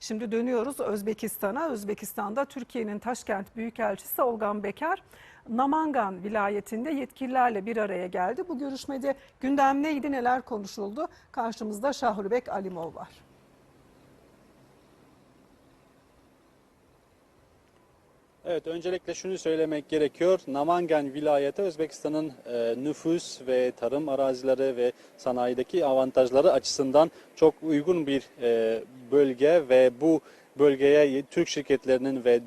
Şimdi dönüyoruz Özbekistan'a. Özbekistan'da Türkiye'nin Taşkent Büyükelçisi Olgan Bekar, Namangan vilayetinde yetkililerle bir araya geldi. Bu görüşmede gündem neydi, neler konuşuldu? Karşımızda Şahrubek Alimov var. Evet, öncelikle şunu söylemek gerekiyor. Namangan vilayeti Özbekistan'ın e, nüfus ve tarım arazileri ve sanayideki avantajları açısından çok uygun bir e, bölge ve bu bölgeye Türk şirketlerinin ve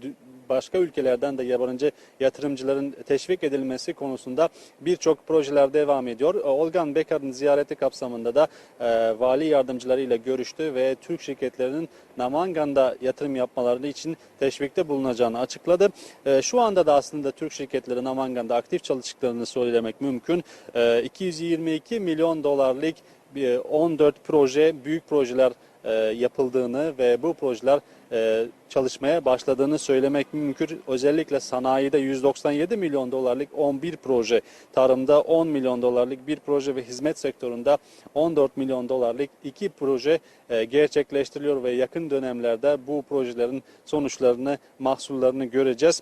başka ülkelerden de yabancı yatırımcıların teşvik edilmesi konusunda birçok projeler devam ediyor. E, Olgan Bekar'ın ziyareti kapsamında da e, vali yardımcılarıyla görüştü ve Türk şirketlerinin Namangan'da yatırım yapmaları için teşvikte bulunacağını açıkladı. E, şu anda da aslında Türk şirketleri Namangan'da aktif çalıştıklarını söylemek mümkün. E, 222 milyon dolarlık 14 proje, büyük projeler e, yapıldığını ve bu projeler e, çalışmaya başladığını söylemek mümkün. Özellikle sanayide 197 milyon dolarlık 11 proje, tarımda 10 milyon dolarlık bir proje ve hizmet sektöründe 14 milyon dolarlık iki proje e, gerçekleştiriliyor ve yakın dönemlerde bu projelerin sonuçlarını, mahsullarını göreceğiz.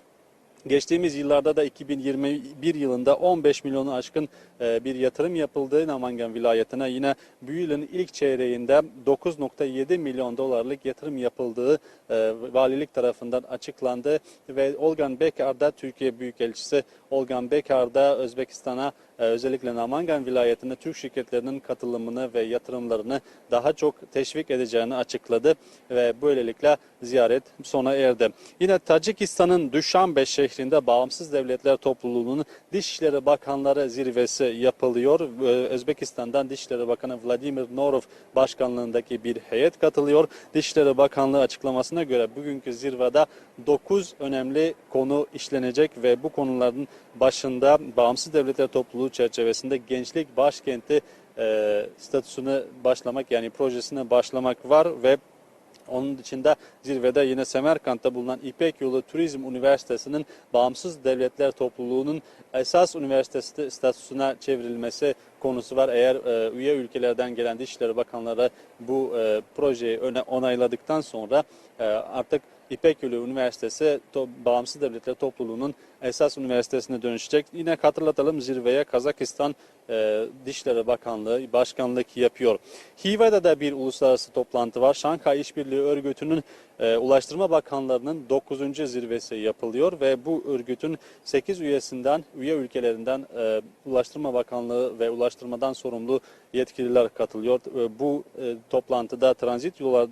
Geçtiğimiz yıllarda da 2021 yılında 15 milyonu aşkın e, bir yatırım yapıldı Namangan vilayetine. Yine bu yılın ilk çeyreğinde 9.7 milyon dolarlık yatırım yapıldığı e, valilik tarafından açıklandı. Ve Olgan Bekar da Türkiye Büyükelçisi Olgan Bekar da Özbekistan'a e, özellikle Namangan vilayetinde Türk şirketlerinin katılımını ve yatırımlarını daha çok teşvik edeceğini açıkladı ve böylelikle ziyaret sona erdi. Yine Tacikistan'ın Duşanbe şehrinde Bağımsız Devletler Topluluğu'nun Dışişleri Bakanları zirvesi yapılıyor. Ee, Özbekistan'dan Dışişleri Bakanı Vladimir Norov başkanlığındaki bir heyet katılıyor. Dışişleri Bakanlığı açıklamasına göre bugünkü zirvede 9 önemli konu işlenecek ve bu konuların başında Bağımsız Devletler Topluluğu çerçevesinde gençlik başkenti e, statüsüne başlamak yani projesine başlamak var ve onun dışında zirvede yine Semerkant'ta bulunan İpek Yolu Turizm Üniversitesi'nin Bağımsız Devletler Topluluğu'nun esas üniversitesi statüsüne çevrilmesi konusu var. Eğer e, üye ülkelerden gelen Dışişleri Bakanları bu e, projeyi öne, onayladıktan sonra e, artık İpek Yolu Üniversitesi to, Bağımsız Devletler Topluluğu'nun esas üniversitesine dönüşecek. Yine hatırlatalım zirveye Kazakistan e, Dışişleri Bakanlığı başkanlık yapıyor. Hive'de de bir uluslararası toplantı var. Şanghay İşbirliği Örgütü'nün e, Ulaştırma Bakanlarının 9. zirvesi yapılıyor ve bu örgütün 8 üyesinden, üye ülkelerinden e, Ulaştırma Bakanlığı ve ulaştırmadan sorumlu yetkililer katılıyor. Bu e, toplantıda transit yollar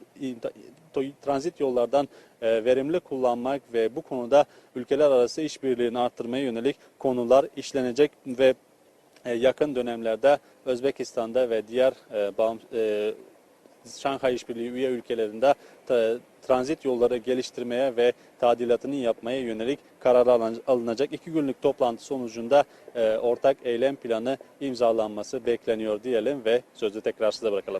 transit yollardan e, verimli kullanmak ve bu konuda ülkeler arası işbirliğini arttırmaya yönelik konular işlenecek ve yakın dönemlerde Özbekistan'da ve diğer bağım, e, Şanghay İşbirliği üye ülkelerinde transit yolları geliştirmeye ve tadilatını yapmaya yönelik karar alın- alınacak. iki günlük toplantı sonucunda e, ortak eylem planı imzalanması bekleniyor diyelim ve sözü tekrar size bırakalım.